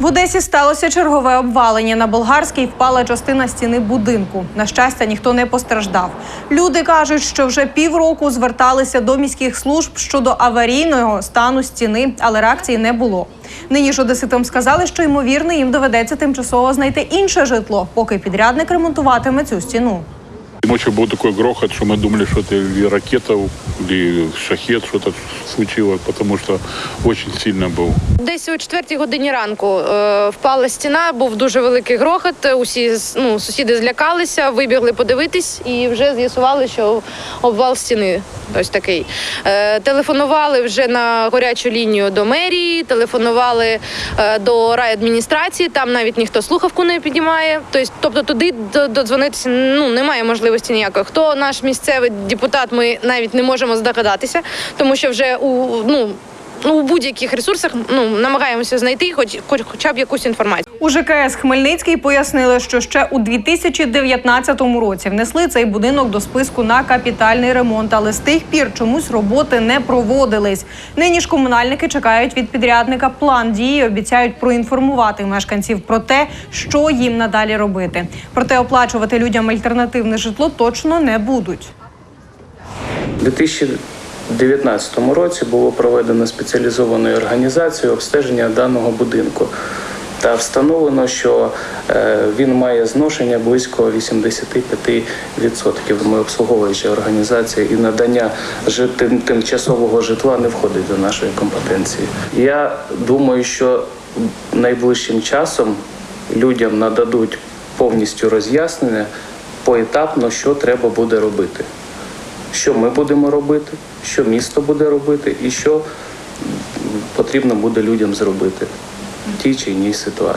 В Одесі сталося чергове обвалення. На болгарській впала частина стіни будинку. На щастя, ніхто не постраждав. Люди кажуть, що вже півроку зверталися до міських служб щодо аварійного стану стіни, але реакції не було. Нині ж одеситам сказали, що ймовірно їм доведеться тимчасово знайти інше житло, поки підрядник ремонтуватиме цю стіну. Ночью был такой грохот, что мы думали, что это или ракета, или шахет что-то случилось, потому что очень сильно был. Десь о четвертій годині ранку е, впала стіна, був дуже великий грохот. Усі ну, сусіди злякалися, вибігли подивитись і вже з'ясували, що обвал стіни. Ось такий. Е, телефонували вже на гарячу лінію до мерії, телефонували е, до райадміністрації, там навіть ніхто слухавку не піднімає. Тобто, тобто туди до- додзвонитися ну, немає можливості ніякої. Хто наш місцевий депутат, ми навіть не можемо здогадатися, тому що вже у ну. Ну, у будь-яких ресурсах ну намагаємося знайти хоч, хоч хоча б якусь інформацію. У ЖКС Хмельницький пояснили, що ще у 2019 році внесли цей будинок до списку на капітальний ремонт, але з тих пір чомусь роботи не проводились. Нині ж комунальники чекають від підрядника план дії, обіцяють проінформувати мешканців про те, що їм надалі робити. Проте оплачувати людям альтернативне житло точно не будуть. У 2019 році було проведено спеціалізованою організацією обстеження даного будинку. Та встановлено, що е, він має зношення близько 85%. Ми обслуговуюча організація і надання тимчасового житла не входить до нашої компетенції. Я думаю, що найближчим часом людям нададуть повністю роз'яснення поетапно, що треба буде робити що ми будемо робити, що місто буде робити, і що потрібно буде людям зробити в тій чи іній ситуації.